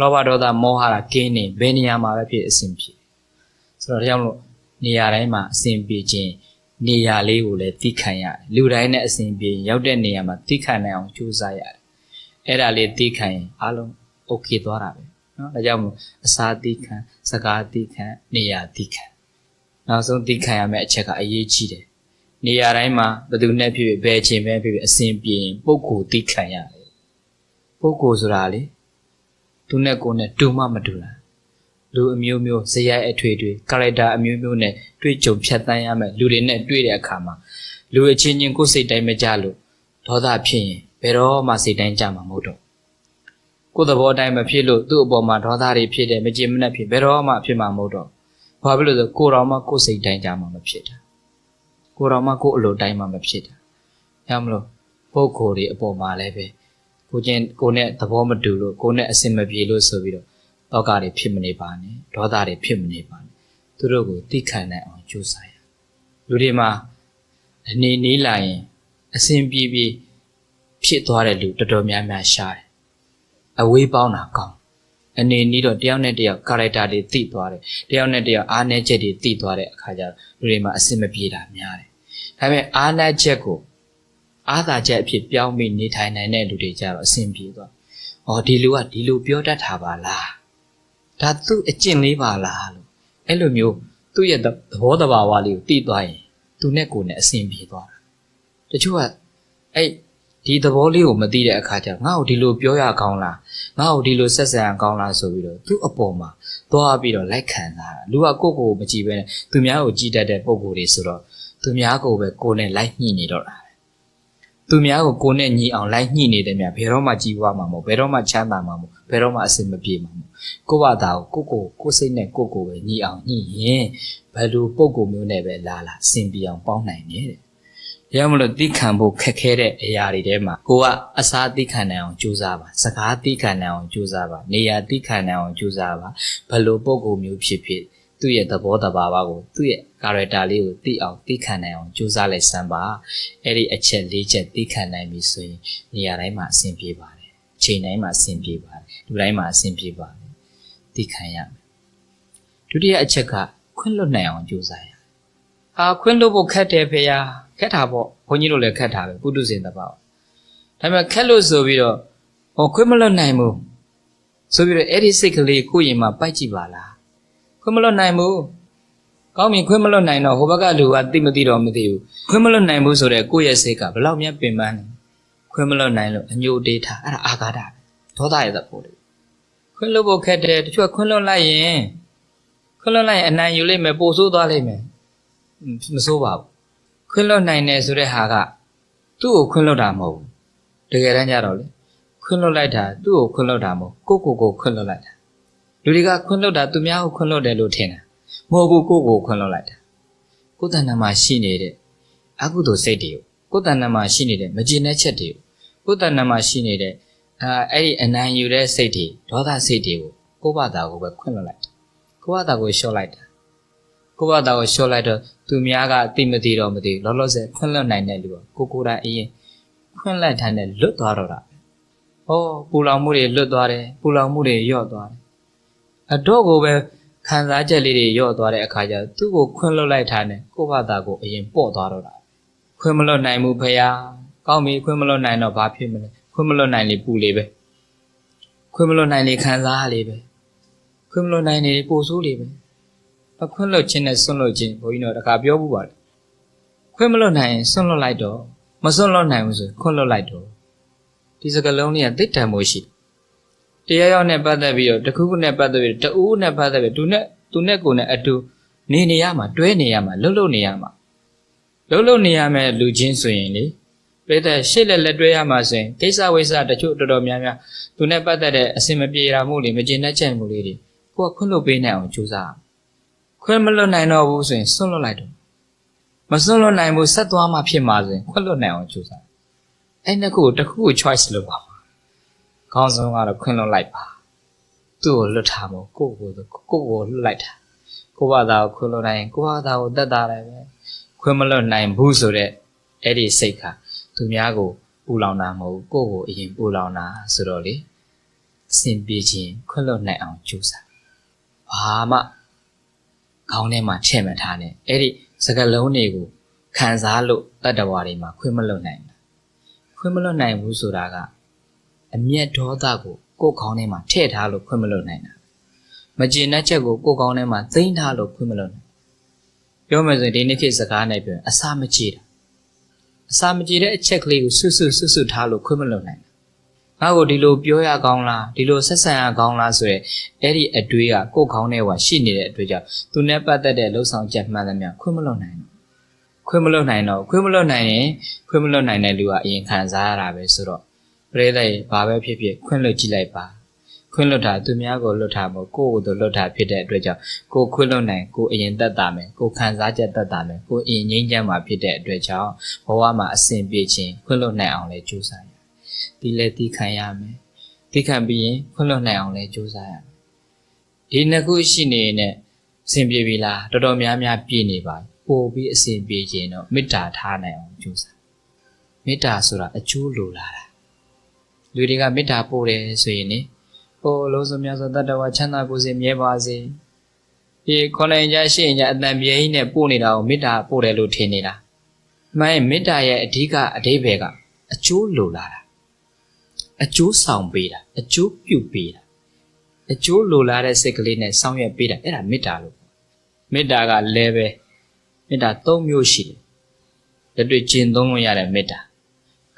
လောဘဒေါသမောဟတာကင်းနေဘယ်နေရာမှာပဲဖြစ်အစဉ်ပြေ ဆိုတော့ဒါကြောင့်လို့နေရာတိုင်းမှာအစဉ်ပြေခြင်းနေရာလေးကိုလည်းသိခံရတယ်လူတိုင်းနဲ့အစဉ်ပြေရောက်တဲ့နေရာမှာသိခံနိုင်အောင်ကြိုးစားရတယ်အဲ့ဒါလေးသိခံရင်အားလုံး okay သွားတာပဲเนาะဒါကြောင့်မို့အစာသိခံစကားသိခံနေရာသိခံနောက်ဆုံးသိခံရမယ့်အချက်ကအရေးကြီးတယ် နေရာတိုင်းမှာဘယ်သူနဲ့ဖြစ်ဖြစ်ဘယ်အချိန်ပဲဖြစ်ဖြစ်အစဉ်ပြေရင်ပုံကိုသိခံရတယ်ပုံကိုဆိုတာလေသူနဲ့ကိုယ်နဲ့တူမှမတူလား လူအမျိုးမျိုးဇယိုက်အထွေထွေကာရက်တာအမျိုးမျိုးနဲ့တွေ့ကြုံဖြတ်တန်းရမယ်လူတွေနဲ့တွေ့တဲ့အခါမှာလူအချင်းချင်းကိုယ်စိတ်တိုင်းမကြလို့ဒေါသဖြစ်ရင်ဘယ်တော့မှစိတ်တိုင်းကြမှာမဟုတ်တော့ကိုယ်သဘောတိုင်းမဖြစ်လို့သူ့အပေါ်မှာဒေါသတွေဖြစ်တယ်မကြင်မနဲ့ဖြစ်ဘယ်တော့မှဖြစ်မှာမဟုတ်တော့ဘာဖြစ်လို့လဲဆိုကိုယ်တော်မှကိုယ်စိတ်တိုင်းကြမှာမဖြစ်တာကိုယ်တော်မှကိုယ်အလိုတိုင်းမှမဖြစ်တာ။အဲမလို့ပုဂ္ဂိုလ်တွေအပေါ်မှာလည်းပဲကိုချင်းကိုနဲ့သဘောမတူလို့ကိုနဲ့အစင်မပြေလို့ဆိုပြီးတော့ တောကတွေဖြစ်မနေပါနဲ့ဒေါသတွေဖြစ်မနေပါနဲ့သူတို့ကိုသိခံနိုင်အောင်ကြိုးစားရလူတွေမှာအနေနေလာရင်အစင်ပြေပြေဖြစ်သွားတဲ့လူတော်တော်များများရှားတယ်အဝေးပေါင်းတာကောင်းအနေနီးတော့တယောက်နဲ့တယောက်ကာရက်တာတွေသိသွားတယ်တယောက်နဲ့တယောက်အားနည်းချက်တွေသိသွားတဲ့အခါကျတော့လူတွေမှာအစင်မပြေတာများတယ်ဒါပေမဲ့အားနည်းချက်ကိုအားသာချက်အဖြစ်ပြောင်းပြီးနေထိုင်နိုင်တဲ့လူတွေကြတော့အဆင်ပြေသွား။အော်ဒီလူကဒီလိုပြောတတ်တာပါလား။ ဒါသူ့အကျင့်လေးပါလားလို့အဲ့လိုမျိုးသူ့ရဲ့သဘောတဘာဝလေးကိုသိသွားရင်သူနဲ့ကိုယ်နဲ့အဆင်ပြေသွားတာ။တချို့ကအဲ့ဒီသဘောလေးကိုမသိတဲ့အခါကျငါ့ကိုဒီလိုပြောရကောင်းလားငါ့ကိုဒီလိုဆက်ဆံရကောင်းလားဆိုပြီးတော့သူ့အပေါ်မှာသွားပြီးတော့လိုက်ခံတာလူကကိုယ့်ကိုယ်ကိုမကြည့်ဘဲနဲ့သူများကိုကြည့်တတ်တဲ့ပုံကိုယ်တွေဆိုတော့သူများကိုပဲကိုယ်နဲ့လိုက်ညှိနေတော့တာပဲသူများကိုကိုယ်နဲ့ညှိအောင်လိုက်ညှိနေတယ်မြတ်ဘယ်တော့မှကြည်ဝါမှာမဟုတ်ဘယ်တော့မှချမ်းသာမှာမဟုတ် ဘယ်တော့မှအဆင်မပြေမှာမဟုတ်ကိုယ့်ဘာသာကိုကိုယ့်ကိုကိုယ်စိတ်နဲ့ကိုယ့်ကိုယ်ပဲညှိအောင်ညှိရင်ဘယ်လိုပုံကိုယ်မျိုးနဲ့ပဲလာလာအဆင်ပြေအောင်ပေါင်းနိုင်တယ်တဲ့။ရမလို့တိခံဖို့ခက်ခဲတဲ့အရာတွေထဲမှာကိုကအစားတိခံနိုင်အောင်ကြိုးစားပါစကားတိခံနိုင်အောင်ကြိုးစားပါနေရာတိခံနိုင်အောင်ကြိုးစားပါဘယ်လိုပုံကိုယ်မျိုးဖြစ်ဖြစ်သူ့ရဲ့သဘောတဘာဝကိုသူ့ရဲ့ character လေးကိုသိအောင်သိခံနိုင်အောင်ကြိုးစားလိုက်စမ်းပါအဲ့ဒီအချက်၄ချက်သိခံနိုင်ပြီဆိုရင်နေရာတိုင်းမှာအဆင်ပြေပါတယ်အချိန်တိုင်းမှာအဆင်ပြေပါတယ် လူတိုင်းမှာအဆင်ပြေပါတယ်တသိခံရမယ်ဒုတိယအချက်ကခွင့်လွတ်နိုင်အောင်ကြိုးစားရဟာခွင့်လွတ်ဖို့ခက်တယ်ဖေယာခက်တာပေါ့ဘုန်းကြီးတို့လည်းခက်တာပဲပုထုဇဉ်တပါဒါပေမဲ့ခက်လို့ဆိုပြီးတော့ဟောခွင့်မလွတ်နိုင်ဘူးဆိုပြီးတော့အဲ့ဒီစိတ်ကလေးကိုယ့်ရင်မှာပိုက်ကြည့်ပါလားခွင့်မလွတ်နိုင်ဘူးကောင်းပြီခွင့်မလွတ်နိုင်တော့ဟိုဘက်ကလူကသိမသိတော့မသိဘူးခွင့်မလွတ်နိုင်ဘူးဆိုတော့ကိုယ့်ရဲ့စိတ်ကဘယ်လောက်များပင်ပန်းလဲခွင့်မလွတ်နိုင်လို့အညိုတေးထားအဲ့ဒါအာဃာတပဲဒေါသရဲ့သဘောတွေ ခွင့်လွတ်ဖို့ခက်တယ်တချို့ကခွင့်လွတ်လိုက်ရင်ခွင့်လွတ်လိုက်ရင်အနိုင်ယူလိမ့်မယ်ပို့ဆိုးသွားလိမ့်မယ်မဆိုးပါဘူးခွင့်လွတ်နိုင်တယ်ဆိုတဲ့ဟာကသူ့ကိုခွင့်လွတ်တာမဟုတ်ဘူးတကယ်တမ်းကျတော့လေခွင့်လွတ်လိုက်တာသူ့ကိုခွင့်လွတ်တာမဟုတ်ကိုယ့်ကိုယ်ကိုခွင့်လွတ်လိုက်တာလူတွေကခွင့်လွတ်တာသူများကိုခွင့်လွတ်တယ်လို့ထင်တာမဟုတ်ဘူးကိုယ့်ကိုယ်ခွင့်လွတ်လိုက်တာကိုယ်တဏ္ဍာမှာရှိနေတဲ့အကုသိုလ်စိတ်တွေကိုယ်တဏ္ဍာမှာရှိနေတဲ့မကျေနပ်ချက်တွေကိုယ်တဏ္ဍာမှာရှိနေတဲ့ အာအဲ့ဒီအနိုင်ယူတဲ့စိတ်တွေဒေါသစိတ်တွေကိုကိုယ့်ဘာသာကိုပဲခွင့်လွတ်လိုက်တာကိုယ့်ဘာသာကိုလျှော့လိုက်တာကိုယ့်ဘာသာကိုလျှော့လိုက်တော့သူများကတိမသိတော့မသိဘူးလောလောဆယ်ခွင့်လွတ်နိုင်တဲ့လူကကိုကိုယ်တိုင်အရင်ခွင့်လက်ထားနဲ့လွတ်သွားတော့တာဟောပူလောင်မှုတွေလွတ်သွားတယ်ပူလောင်မှုတွေလျော့သွားတယ်အတော့ကိုပဲခံစားချက်လေးတွေလျော့သွားတဲ့အခါကျသူ့ကိုခွင့်လွတ်လိုက်တာနဲ့ကိုယ့်ဘာသာကိုအရင်ပေါ့သွားတော့တာခွင့်မလွတ်နိုင်ဘူးဖယားကောင်းပြီခွင့်မလွတ်နိုင်တော့ဘာဖြစ်မလဲ ခွင့်မလွတ်နိုင်လေပူလေပဲခွင့်မလွတ်နိုင်လေခံစားလေပဲခွင့်မလွတ်နိုင်လေပူဆိုးလေပဲအခွင့်လွတ်ခြင်းနဲ့ဆွန့်လွတ်ခြင်းဘုန်းကြီးတို့တခါပြောဘူးပါလေခွင့်မလွတ်နိုင်ရင်ဆွန့်လွတ်လိုက်တော့မဆွန့်လွတ်နိုင်ဘူးဆိုခွင့်လွတ်လိုက်တော့ဒီစကလုံးလေးကတိတ်တန်မို့ရှိတရားရောက်နဲ့ပတ်သက်ပြီးတော့တခုခုနဲ့ပတ်သက်ပြီးတော့တူနဲ့ပတ်သက်ပြီးသူနဲ့သူနဲ့ကိုယ်နဲ့အတူနေနေရမှာတွဲနေရမှာလှုပ်လှုပ်နေရမှာလှုပ်လှုပ်နေရမယ်လူချင်းဆိုရင်လေ ပြည့်တဲ့ရှေ့လက်လက်တွဲရမှာဆိုရင်ကိစ္စဝိစ္စတချို့တော်တော်များများသူနဲ့ပတ်သက်တဲ့အစင်မပြေတာမှုတွေမကျေနပ်ချက်မှုလေးတွေကိုကခွင့်လွတ်ပေးနိုင်အောင်ကြိုးစားခွင့်မလွတ်နိုင်တော့ဘူးဆိုရင်ဆွန့်လွတ်လိုက်တော့မစွန့်လွတ်နိုင်ဘူးဆက်သွားမှဖြစ်မှာဆိုရင်ခွင့်လွတ်နိုင်အောင်ကြိုးစားအဲ့နှစ်ခုကိုတစ်ခုကို choice လုပ်ပါမှာခေါင်းဆုံးကတော့ခွင့်လွတ်လိုက်ပါသူ့ကိုလွတ်ထားမို့ကိုယ့်ကိုယ်ကိုကိုယ့်ကိုလွတ်လိုက်တာကိုယ့်ဘာသာကိုခွင့်လွတ်နိုင်ရင်ကိုယ့်ဘာသာကိုတတ်တာလည်းပဲခွင့်မလွတ်နိုင်ဘူးဆိုတော့အဲ့ဒီစိတ်က သူများကိုပူလောင်တာမဟုတ်ကိုယ့်ကိုအရင်ပူလောင်တာဆိုတော့လေအစဉ်ပြေခြင်းခွင့်လွတ်နိုင်အောင်ကြိုးစားဘာမှခေါင်းထဲမှာထည့်မထားနဲ့အဲ့ဒီစကလုံးတွေကိုခံစားလို့တတ္တဝါတွေမှာခွင့်မလွတ်နိုင်ဘူးခွင့်မလွတ်နိုင်ဘူးဆိုတာကအမျက်ဒေါသကိုကိုယ်ခေါင်းထဲမှာထည့်ထားလို့ခွင့်မလွတ်နိုင်တာမကျေနပ်ချက်ကိုကိုယ်ခေါင်းထဲမှာသိမ်းထားလို့ခွင့်မလွတ်နိုင်ပြောမယ်ဆိုရင်ဒီနေ့ခေတ်စကားနဲ့ပြောရင်အစာမကြေတာ အစာမကြေတဲ့အချက်ကလေးကိုဆွတ်ဆွတ်ဆွတ်ဆွတ်ထားလို့ခွင့်မလွတ်နိုင်ငါ့ကိုဒီလိုပြောရကောင်းလားဒီလိုဆက်ဆံရကောင်းလားဆိုရယ်အဲ့ဒီအတွေးကကိုယ်ခေါင်းထဲမှာရှိနေတဲ့အတွေ့ကြောင့်သူနဲ့ပတ်သက်တဲ့လှုပ်ဆောင်ချက်မှန်သမျှခွင့်မလွတ်နိုင်ဘူးခွင့်မလွတ်နိုင်တော့ခွင့်မလွတ်နိုင်ရင်ခွင့်မလွတ်နိုင်တဲ့လူကအရင်ခံစားရတာပဲဆိုတော့ပရိသတ်ရေဘာပဲဖြစ်ဖြစ်ခွင့်လွတ်ကြည့်လိုက်ပါ ခွင့်လွတ်တာသူများကိုလွတ်တာမဟုတ်ကိုယ့်ကိုယ်သူလွတ်တာဖြစ်တဲ့အတွက်ကြောင့်ကိုခွင့်လွတ်နိုင်ကိုအရင်တက်တာမယ်ကိုခံစားချက်တက်တာမယ်ကိုအရင်ငြိမ်းချမ်းမှာဖြစ်တဲ့အတွက်ကြောင့်ဘဝမှာအစဉ်ပြေခြင်းခွင့်လွတ်နိုင်အောင်လဲကြိုးစားရဒီလဲတီးခံရမယ်တီးခံပြီးရင်ခွင့်လွတ်နိုင်အောင်လဲကြိုးစားရမယ်ဒီနှစ်ခုရှိနေရင်အစဉ်ပြေပြီလားတော်တော်များများပြည့်နေပါပို့ပြီးအစဉ်ပြေခြင်းတော့မေတ္တာထားနိုင်အောင်ကြိုးစားမေတ္တာဆိုတာအကျိုးလိုလာတာလူတွေကမေတ္တာပို့တယ်ဆိုရင်လေ ဟိုလုံးစုံများစွာတတ္တဝါချမ်းသာကိုယ်စီမြဲပါစေဒီခေါ်နိုင်ကြရှိရင်ကြအတန်ပြေကြီးနဲ့ပို့နေတာကိုမေတ္တာပို့တယ်လို့ထင်နေတာမှန်ရင်မေတ္တာရဲ့အဓိကအဓိပ္ပာယ်ကအကျိုးလိုလာတာအကျိုးဆောင်ပေးတာအကျိုးပြုပေးတာအကျိုးလိုလာတဲ့စိတ်ကလေးနဲ့ဆောင်ရွက်ပေးတာအဲ့ဒါမေတ္တာလို့မေတ္တာကလည်းပဲမေတ္တာ၃မျိုးရှိတယ်လက်တွေ့ကျင့်သုံးလို့ရတဲ့မေတ္တာ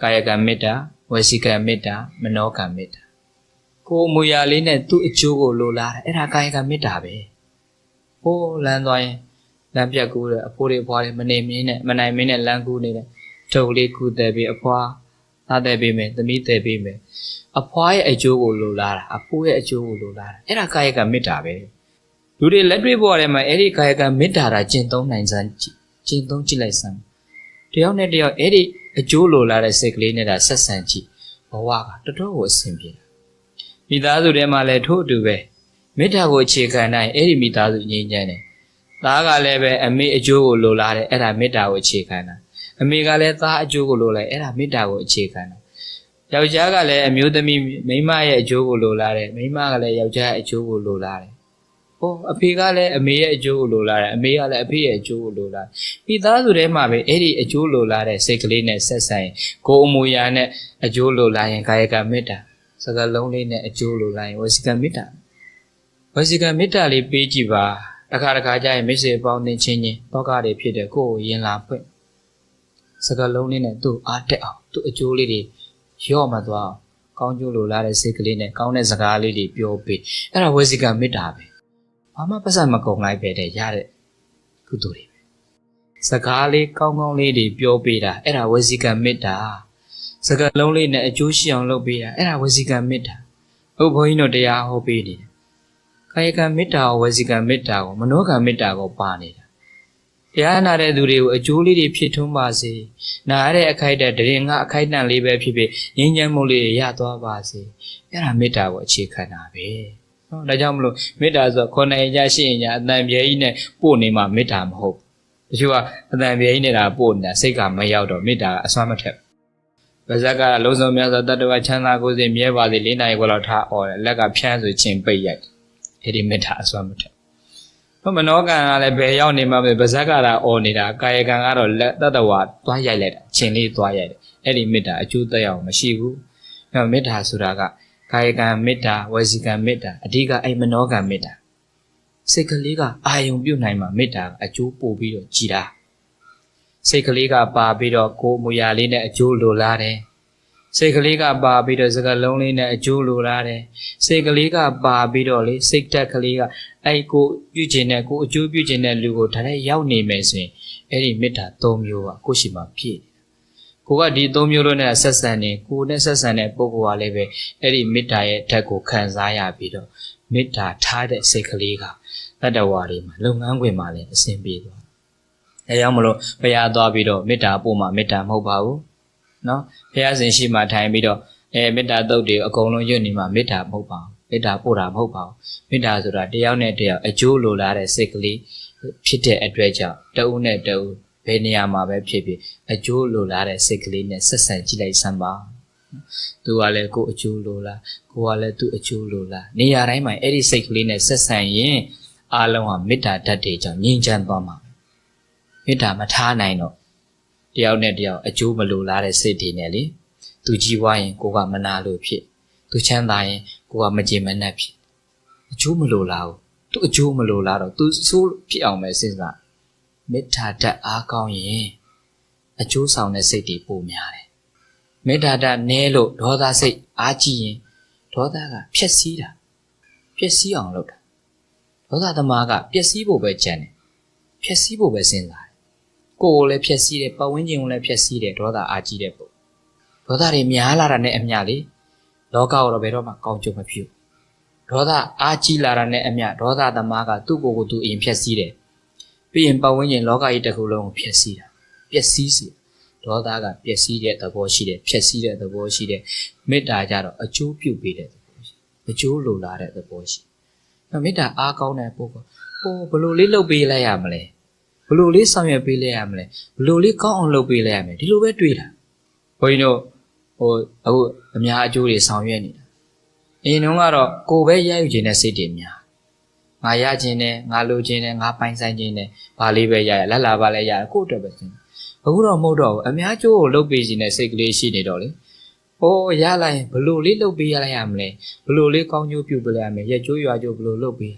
ကာယကံမေတ္တာဝစီကံမေတ္တာမနောကံမေတ္တာကိုယ် အမူအရာလေးနဲ့သူ့အကျိုးကိုလိုလားတယ်အဲ့ဒါကာယကမေတ္တာပဲဟိုးလမ်းသွားရင်လမ်းပြတ်ကူးတယ်အဖိုးတွေအဖွားတွေမနေမင်းနဲ့မနိုင်မင်းနဲ့လမ်းကူးနေတယ်ထုပ်လေးကူးတယ်ပြီးအဖွားသားတယ်ပြီးမယ်သမီးတယ်ပြီးမယ်အဖွားရဲ့အကျိုးကိုလိုလားတာအဖိုးရဲ့အကျိုးကိုလိုလားတာအဲ့ဒါကာယကမေတ္တာပဲလူတွေလက်တွေ့ပေါ်ထဲမှာအဲ့ဒီကာယကမေတ္တာတာကျင့်သုံးနိုင်စမ်းကျင့်သုံးကြည့်လိုက်စမ်းတယောက်နဲ့တယောက်အဲ့ဒီအကျိုးလိုလားတဲ့စိတ်ကလေးနဲ့ဒါဆက်ဆံကြည့်ဘဝကတော်တော်ကိုအဆင်ပြေ မိသားစုထဲမှာလည်းထို့အတူပဲမေတ္တာကိုအခြေခံနိုင်အဲ့ဒီမိသားစုငြိမ်းချမ်းတယ်သားကလည်းပဲအမေအကျိုးကိုလိုလားတယ်အဲ့ဒါမေတ္တာကိုအခြေခံတာအမေကလည်းသားအကျိုးကိုလိုလိုက်အဲ့ဒါမေတ္တာကိုအခြေခံတာယောက်ျားကလည်းအမျိုးသမီးမိန်းမရဲ့အကျိုးကိုလိုလားတယ်မိန်းမကလည်းယောက်ျားရဲ့အကျိုးကိုလိုလားတယ်ဟောအဖေကလည်းအမေရဲ့အကျိုးကိုလိုလားတယ်အမေကလည်းအဖေရဲ့အကျိုးကိုလိုလားဒီသားစုထဲမှာပဲအဲ့ဒီအကျိုးလိုလားတဲ့စိတ်ကလေးနဲ့ဆက်ဆိုင်ကိုယ်အမူအရာနဲ့အကျိုးလိုလားရင်ကာယကမေတ္တာ စကားလုံးလေးနဲ့အကျိုးလိုလားရင်ဝစီကမေတ္တာဝစီကမေတ္တာလေးပေးကြည့်ပါတစ်ခါတစ်ခါကျရင်မိတ်ဆွေပေါင်းတင်ချင်းချင်းတောကတွေဖြစ်တဲ့ကိုယ်ကိုယင်လာဖွင့်စကားလုံးလေးနဲ့သူ့အားတက်အောင်သူ့အကျိုးလေးတွေရော့မှသွားအောင်ကောင်းကျိုးလိုလားတဲ့စိတ်ကလေးနဲ့ကောင်းတဲ့စကားလေးတွေပြောပေးအဲ့ဒါဝစီကမေတ္တာပဲဘာမှပတ်စံမကုန်လိုက်ပဲတဲ့ရတဲ့ကုသိုလ်တွေပဲစကားလေးကောင်းကောင်းလေးတွေပြောပေးတာအဲ့ဒါဝစီကမေတ္တာ စကားလုံးလေးနဲ့အကျိုးရှိအောင်လုပ်ပေးတာအဲ့ဒါဝစီကမေတ္တာဟုတ်ဘုန်းကြီးတို့တရားဟောပေးနေတယ်ကာယကမေတ္တာကိုဝစီကမေတ္တာကိုမနောကမေတ္တာကိုပါနေတာတရားနာတဲ့သူတွေကိုအကျိုးလေးတွေဖြစ်ထွန်းပါစေနာရတဲ့အခိုက်အတန့်တရင်ကအခိုက်အတန့်လေးပဲဖြစ်ဖြစ်ငြိမ်းချမ်းမှုလေးရသွားပါစေအဲ့ဒါမေတ္တာကိုအခြေခံတာပဲနော်ဒါကြောင့်မလို့မေတ္တာဆိုခေါဏရရှိရင်ညာအတန်ပြေကြီးနဲ့ပို့နေမှမေတ္တာမဟုတ်တချို့ကအတန်ပြေကြီးနေတာပို့နေတာစိတ်ကမရောက်တော့မေတ္တာကအစွမ်းမထက် ဗဇက်ကလုံးစုံများစွာတတ္တဝချမ်းသာကိုယ်စီမြဲပါစေလေးနိုင်ခွက်လောက်ထားအော်လက်ကဖြန်းဆိုချင်းပိတ်ရိုက်အဲ့ဒီမေတ္တာအစွမ်းမထက်ဘမနောကံကလည်းဘယ်ရောက်နေမှပဲဗဇက်ကတာအော်နေတာကာယကံကတော့လက်တတ္တဝသွားရိုက်လိုက်တာချင်းလေးသွားရိုက်တယ်အဲ့ဒီမေတ္တာအကျိုးသက်ရောက်မရှိဘူးအဲ့မေတ္တာဆိုတာကကာယကံမေတ္တာဝစီကံမေတ္တာအဓိကအဲ့မနောကံမေတ္တာစိတ်ကလေးကအာယုံပြုတ်နိုင်မှာမေတ္တာအကျိုးပို့ပြီးတော့ကြည်တာ စိတ်ကလေးကပါပြီးတော့ကိုယ်မူရာလေးနဲ့အကျိုးလိုလားတယ်စိတ်ကလေးကပါပြီးတော့စကလုံးလေးနဲ့အကျိုးလိုလားတယ်စိတ်ကလေးကပါပြီးတော့လေစိတ်တက်ကလေးကအဲ့ကိုပြုကျင်တဲ့ကိုအကျိုးပြုကျင်တဲ့လူကိုဒါနဲ့ရောက်နေမယ်ဆိုရင်အဲ့ဒီမေတ္တာ၃မျိုးကကိုယ့်ရှိမှပြည့်ကိုကဒီ၃မျိုးလုံးနဲ့ဆက်ဆံနေကိုနဲ့ဆက်ဆံတဲ့ပုဂ္ဂိုလ်ကလည်းပဲအဲ့ဒီမေတ္တာရဲ့ဓာတ်ကိုခံစားရပြီးတော့မေတ္တာထားတဲ့စိတ်ကလေးကတတ္တဝါတွေမှာလုပ်ငန်းခွင်မှာလည်းအဆင်ပြေသွား တယ်။အဲကြောင့်မလို့ဘုရားသွားပြီးတော့မေတ္တာပို့မှမေတ္တာမဟုတ်ပါဘူး။နော်ဘုရားရှင်ရှိမှထိုင်ပြီးတော့အဲမေတ္တာတုတ်တွေအကုန်လုံးရွတ်နေမှမေတ္တာမဟုတ်ပါဘူး။မေတ္တာပို့တာမဟုတ်ပါဘူး။မေတ္တာဆိုတာတယောက်နဲ့တယောက်အကျိုးလိုလားတဲ့စိတ်ကလေးဖြစ်တဲ့အတွက်ကြောင့်တဦးနဲ့တဦးဘယ်နေရာမှာပဲဖြစ်ဖြစ်အကျိုးလိုလားတဲ့စိတ်ကလေးနဲ့ဆက်ဆံကြည့်လိုက်စမ်းပါ။သူကလည်းကိုယ်အကျိုးလိုလားကိုယ်ကလည်းသူ့အကျိုးလိုလားနေရာတိုင်းမှာအဲ့ဒီစိတ်ကလေးနဲ့ဆက်ဆံရင်အားလုံးဟာမေတ္တာဓာတ်တွေကြောင့်ငြိမ်းချမ်းသွားမှာ မေတ္တာမထားနိုင်တော့တယောက်နဲ့တယောက်အကျိုးမလိုလားတဲ့စိတ်တွေနဲ့လေသူကြီးွားရင်ကိုကမနာလို့ဖြစ်သူချမ်းသာရင်ကိုကမကြင်မနှက်ဖြစ်အကျိုးမလိုလားဘူးသူအကျိုးမလိုလားတော့သူဆိုးဖြစ်အောင်ပဲစဉ်းစားမေတ္တာဓာတ်အားကောင်းရင်အကျိုးဆောင်တဲ့စိတ်တွေပိုများတယ်မေတ္တာဓာတ်နည်းလို့ဒေါသစိတ်အားကြီးရင်ဒေါသကဖြက်စီးတာဖြက်စီးအောင်လုပ်တာဒေါသသမားကပျက်စီးဖို့ပဲကြံတယ်ဖြက်စီးဖို့ပဲစဉ်းစားတယ် ကိုယ်ကိုလည်းဖြက်စီးတယ်ပတ်ဝန်းကျင်ကိုလည်းဖြက်စီးတယ်ဒေါသအားကြီးတဲ့ပုံဒေါသတွေများလာတာနဲ့အမျှလေလောကကိုတော့ဘယ်တော့မှကောင်းကျိုးမဖြစ်ဒေါသအားကြီးလာတာနဲ့အမျှဒေါသသမားကသူ့ကိုယ်ကိုသူအရင်ဖြက်စီးတယ်ပြီးရင်ပတ်ဝန်းကျင်လောကကြီးတစ်ခုလုံးကိုဖြက်စီးတာပျက်စီးစေဒေါသကပျက်စီးတဲ့သဘောရှိတယ်ဖြက်စီးတဲ့သဘောရှိတယ်မေတ္တာကြတော့အကျိုးပြုပေးတဲ့သဘောရှိအကျိုးလိုလားတဲ့သဘောရှိနော်မေတ္တာအားကောင်းတဲ့ပုဂ္ဂိုလ်ဟိုဘလို့လေးလုပ်ပေးလိုက်ရမလဲ ဘလို့လေးဆောင်ရွက်ပေးလိုက်ရမလဲဘလို့လေးကောင်းအောင်လုပ်ပေးလိုက်ရမယ်ဒီလိုပဲတွေးတာဘုန်းကြီးတို့ဟိုအခုအများအကျိုးတွေဆောင်ရွက်နေတာအရင်တုန်းကတော့ကိုယ်ပဲရယူခြင်းတဲ့စိတ်တွေများငါရခြင်းနဲ့ငါလိုခြင်းနဲ့ငါပိုင်ဆိုင်ခြင်းနဲ့ဘာလေးပဲရရလက်လာပါလဲရကိုယ့်အတွက်ပဲစဉ်းအခုတော့မဟုတ်တော့ဘူးအများကျိုးကိုလုပ်ပေးခြင်းနဲ့စိတ်ကလေးရှိနေတော့လေဟိုရလိုက်ရင်ဘလို့လေးလုပ်ပေးရလိုက်ရမလဲဘလို့လေးကောင်းကျိုးပြုပေးလိုက်ရမယ်ရက်ကျိုးရွာကျိုးဘလို့လုပ်ပေး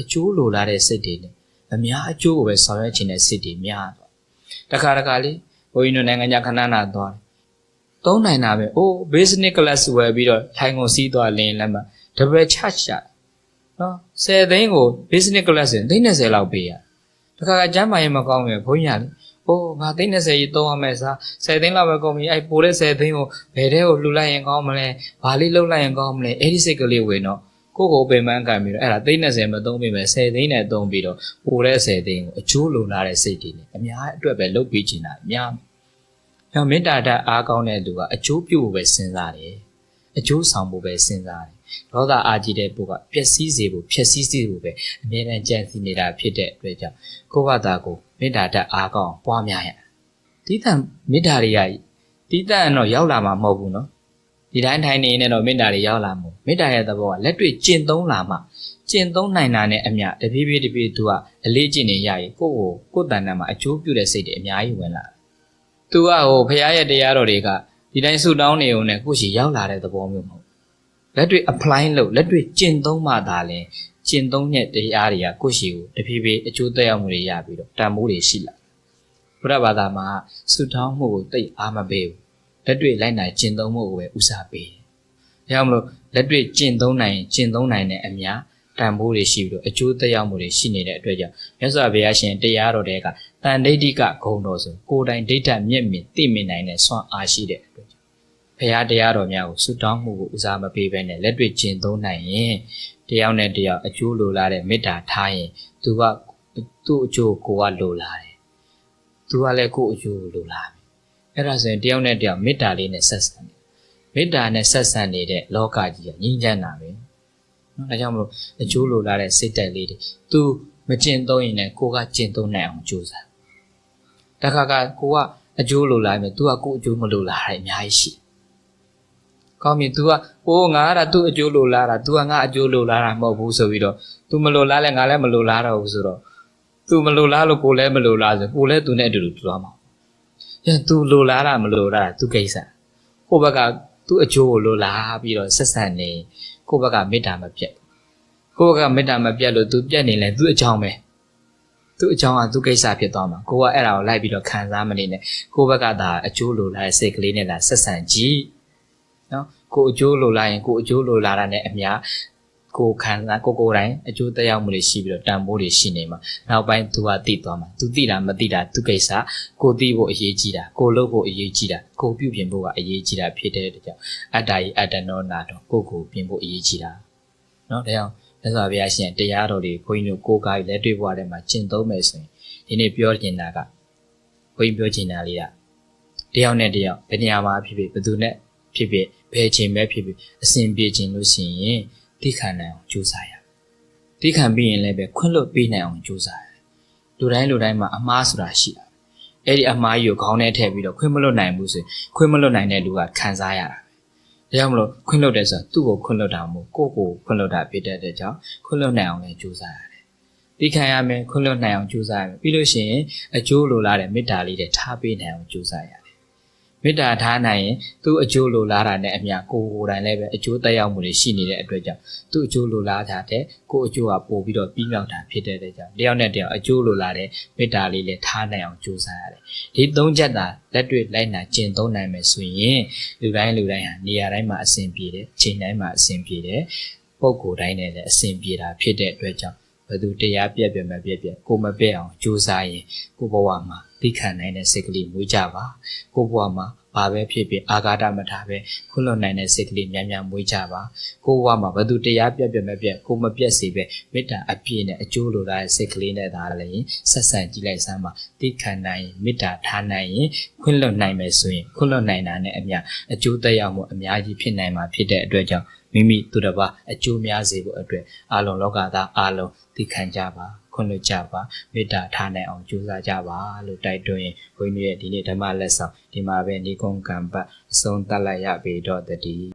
အကျိုးလိုလားတဲ့စိတ်တွေနဲ့ အများအကျိုးကိုပဲဆောင်ရွက်ခြင်းတဲ့စိတ်တွေများတော့တခါတခါလေးဘုန်းကြီးတို့နိုင်ငံခြားခဏနာသွားတယ်သုံးနိုင်တာပဲအိုး business class ဝယ်ပြီးတော့ထိုင်ကုန်စီးသွားလင်းလက်မှာတပည့်ချချနော်10သိန်းကို business class ရင်သိန်း30လောက်ပေးရတခါကကျမ်းမာရေးမကောင်းရင်ဘုန်းကြီးကလေအိုးငါသိန်း30ကြီးသုံးရမယ်စား10သိန်းလောက်ပဲကုန်ပြီအဲ့ပိုတဲ့10သိန်းကိုဘယ်တဲ့ကိုလှူလိုက်ရင်ကောင်းမလဲဘာလေးလှုပ်လိုက်ရင်ကောင်းမလဲအဲ့ဒီစိတ်ကလေးဝင်တော့ ကိုကိုပင်ပန်းကန်ပြီးတော့အဲ့ဒါသိန်း30မသုံးပြီပဲ10သိန်းနဲ့သုံးပြီးတော့ပိုတဲ့10သိန်းကိုအကျိုးလိုလာတဲ့စိတ်တွေနဲ့အများအတွက်ပဲလုပ်ပြီးချင်တာအများ။နောက်မေတ္တာဓာတ်အားကောင်းတဲ့သူကအကျိုးပြုဖို့ပဲစဉ်းစားတယ်။အကျိုးဆောင်ဖို့ပဲစဉ်းစားတယ်။ဒေါသအားကြီးတဲ့ပုဂ္ဂိုလ်ကပျက်စီးစေဖို့ဖျက်ဆီးစေဖို့ပဲအမြဲတမ်းကြံစည်နေတာဖြစ်တဲ့အတွက်ကြောင့်ကိုယ့်ဘာသာကိုမေတ္တာဓာတ်အားကောင်းပွားများရ။တိတ္တမေတ္တာတွေကတိတ္တတော့ရောက်လာမှာမဟုတ်ဘူးနော်။မ ဒီတိုင်းထိုင်နေနေတော့မေတ္တာတွေရောက်လာမှုမေတ္တာရဲ့သဘောကလက်တွေ့ကျင့်သုံးလာမှကျင့်သုံးနိုင်တာနဲ့အမျှတဖြည်းဖြည်းတဖြည်းသူကအလေးကျင့်နေရရင်ကိုယ့်ကိုကိုယ့်တဏ္ဍာမှာအကျိုးပြုတဲ့စိတ်တွေအများကြီးဝင်လာတယ်သူကဟိုဖရာရဲ့တရားတော်တွေကဒီတိုင်းဆူတောင်းနေုံနဲ့ကိုယ့်ရှိရောက်လာတဲ့သဘောမျိုးမဟုတ်လက်တွေ့ apply လုပ်လက်တွေ့ကျင့်သုံးမှသာလဲကျင့်သုံးတဲ့တရားတွေကကိုယ့်ရှိကိုတဖြည်းဖြည်းအကျိုးသက်ရောက်မှုတွေရပြီးတော့တန်ဖိုးတွေရှိလာဘုရားဘာသာမှာဆူတောင်းမှုကိုတိတ်အားမပေးဘူး လက်တွေ့လိုက်နိုင်ကျင့်သုံးမှုကိုပဲဥစားပေးတယ်ဒါကြောင့်မလို့လက်တွေ့ကျင့်သုံးနိုင်ကျင့်သုံးနိုင်တဲ့အများတန်ဖိုးတွေရှိပြီးတော့အကျိုးသက်ရောက်မှုတွေရှိနေတဲ့အတွက်ကြောင့်မြတ်စွာဘုရားရှင်တရားတော်တွေကတန်ဒိဋ္ဌိကဂုံတော်ဆိုကိုယ်တိုင်ဒိဋ္ဌမြင့်မြင့်သိမြင်နိုင်တဲ့ဆွမ်းအားရှိတဲ့အတွက်ကြောင့်ဘုရားတရားတော်များကိုဆုတောင်းမှုကိုဥစားမပေးဘဲနဲ့လက်တွေ့ကျင့်သုံးနိုင်ရင်တယောက်နဲ့တယောက်အကျိုးလိုလားတဲ့မေတ္တာထားရင်သူကသူ့အကျိုးကိုကလိုလားတယ်သူကလည်းကိုယ့်အကျိုးကိုလိုလားတယ် အဲ့ဒါဆိုရင်တယောက်နဲ့တယောက်မေတ္တာလေးနဲ့ဆက်ဆံတယ်မေတ္တာနဲ့ဆက်ဆံနေတဲ့လောကကြီးကငြိမ်းချမ်းတာပဲနော်ဒါကြောင့်မလို့အကျိုးလိုလားတဲ့စိတ်တက်လေးတွေ तू မကျင့်သုံးရင်လည်းကိုကကျင့်သုံးနိုင်အောင်ကြိုးစားတခါကကိုကအကျိုးလိုလားမယ် तू ကကိုအကျိုးမလိုလားတယ်အများကြီးရှိကောင်းပြီ तू ကကိုငါကသူ့အကျိုးလိုလားတာ तू ကငါအကျိုးလိုလားတာမဟုတ်ဘူးဆိုပြီးတော့ तू မလိုလားလဲငါလည်းမလိုလားတော့ဘူးဆိုတော့ तू မလိုလားလို့ကိုလည်းမလိုလားဆိုကိုလည်း तू နဲ့အတူတူတူသွားမှာ။ ရန် तू လိုလားတာမလိုလားသူကိစ္စဟိုဘက်ကသူ့အကျိုးကိုလိုလားပြီးတော့ဆက်ဆံနေကိုဘက်ကမေတ္တာမပြတ်ကိုဘက်ကမေတ္တာမပြတ်လို့ तू ပြတ်နေလဲသူ့အကြောင်းပဲသူ့အကြောင်းကသူ့ကိစ္စဖြစ်သွားမှာကိုကအဲ့ဒါကိုလိုက်ပြီးတော့ခံစားမနေနဲ့ကိုဘက်ကဒါအကျိုးလိုလားစိတ်ကလေးနဲ့လားဆက်ဆံကြည့်နော်ကိုအကျိုးလိုလားရင်ကိုအကျိုးလိုလားတာနဲ့အများ ကိုခံစားကိုကိုယ်တိုင်အကျိုးသက်ရောက်မှုတွေရှိပြီးတော့တန်ဖိုးတွေရှိနေမှာနောက်ပိုင်း तू ကသိသွားမှာ तू သိတာမသိတာသူကိစ္စကိုသိဖို့အရေးကြီးတာကိုလုပ်ဖို့အရေးကြီးတာကိုပြုပြင်ဖို့ကအရေးကြီးတာဖြစ်တဲ့အတွက်ကြောင့်အတ္တယအတ္တနောနာတော့ကိုကိုပြင်ဖို့အရေးကြီးတာเนาะဒါကြောင့်မြတ်စွာဘုရားရှင်တရားတော်တွေဘုန်းကြီးတို့ကိုးကားလက်တွေ့ဘဝထဲမှာကျင့်သုံးမယ်ဆိုရင်ဒီနေ့ပြောချင်တာကဘုန်းကြီးပြောချင်တာလေးကတယောက်နဲ့တယောက်ဘယ်နေရာမှာဖြစ်ဖြစ်ဘယ်သူနဲ့ဖြစ်ဖြစ်ဘယ်ချိန်ပဲဖြစ်ဖြစ်အစဉ်ပြေခြင်းလို့ရှိရင် တိခံနိုင်အောင်ကြိုးစားရတိခံပြီးရင်လည်းပဲခွင့်လွတ်ပေးနိုင်အောင်ကြိုးစားရလူတိုင်းလူတိုင်းမှာအမှားဆိုတာရှိတာအဲ့ဒီအမှားကြီးကိုခေါင်းထဲထည့်ပြီးတော့ခွင့်မလွတ်နိုင်ဘူးဆိုရင်ခွင့်မလွတ်နိုင်တဲ့လူကခံစားရတာဒါကြောင့်မလို့ခွင့်လွတ်တယ်ဆိုတာသူ့ကိုခွင့်လွတ်တာမဟုတ်ကိုယ့်ကိုခွင့်လွတ်တာဖြစ်တဲ့အတွက်ကြောင့်ခွင့်လွတ်နိုင်အောင်လည်းကြိုးစားရတယ်။ဒီခံရမယ်ခွင့်လွတ်နိုင်အောင်ကြိုးစားရမယ်ပြီးလို့ရှိရင်အကျိုးလိုလားတဲ့မေတ္တာလေးတွေထားပေးနိုင်အောင်ကြိုးစားရတယ်။ မေတ္တာထားနိုင်ရင်သူ့အကျိုးလိုလားတာနဲ့အမျှကိုယ်ကိုယ်တိုင်လည်းပဲအကျိုးတက်ရောက်မှုတွေရှိနေတဲ့အတွက်ကြောင့်သူ့အကျိုးလိုလားတာတဲ့ကိုယ့်အကျိုးကပို့ပြီးတော့ပြီးမြောက်တာဖြစ်တဲ့အတွက်ကြောင့်တယောက်နဲ့တယောက်အကျိုးလိုလားတဲ့မေတ္တာလေးလည်းထားနိုင်အောင်ကြိုးစားရတယ်။ဒီသုံးချက်သာလက်တွေ့လိုက်နာကျင့်သုံးနိုင်မယ်ဆိုရင်လူတိုင်းလူတိုင်းဟာနေရာတိုင်းမှာအဆင်ပြေတယ်ချိန်တိုင်းမှာအဆင်ပြေတယ်ပုံကိုယ်တိုင်းနဲ့လည်းအဆင်ပြေတာဖြစ်တဲ့အတွက်ကြောင့် ဘယ်သူတရားပြက်ပြက်မပြက်ပြက်ကိုမပြက်အောင်ကြိုးစားရင်ကိုဘဝမှာသိခံနိုင်တဲ့စိတ်ကလေးမွေးကြပါကိုဘဝမှာဘာပဲဖြစ်ဖြစ်အာဃာတမထားပဲခွလွန်နိုင်တဲ့စိတ်ကလေးများများမွေးကြပါကိုဘဝမှာဘယ်သူတရားပြက်ပြက်မပြက်ကိုမပြက်စေပဲမေတ္တာအပြည့်နဲ့အကျိုးလိုလားတဲ့စိတ်ကလေးနဲ့သာလည်းဆက်ဆံကြည့်လိုက်စမ်းပါသိခံနိုင်ရင်မေတ္တာထားနိုင်ရင်ခွင့်လွတ်နိုင်မယ်ဆိုရင်ခွင့်လွတ်နိုင်တာနဲ့အမျှအကျိုးသက်ရောက်မှုအများကြီးဖြစ်နိုင်မှာဖြစ်တဲ့အတွက်ကြောင့် မိမိသူတစ်ပါးအကျိုးများစေဖို့အတွက်အာလုံလောကသားအာလုံသိခံကြပါခွင့်လွှတ်ကြပါမေတ္တာထားနိုင်အောင်ကြိုးစားကြပါလို့တိုက်တွန်းရင်ဘုန်းကြီးရဲ့ဒီနေ့ဓမ္မလက်ဆောင်ဒီမှာပဲဏိကုံကံပတ်အဆုံးသတ်လိုက်ရပေတော့တည်း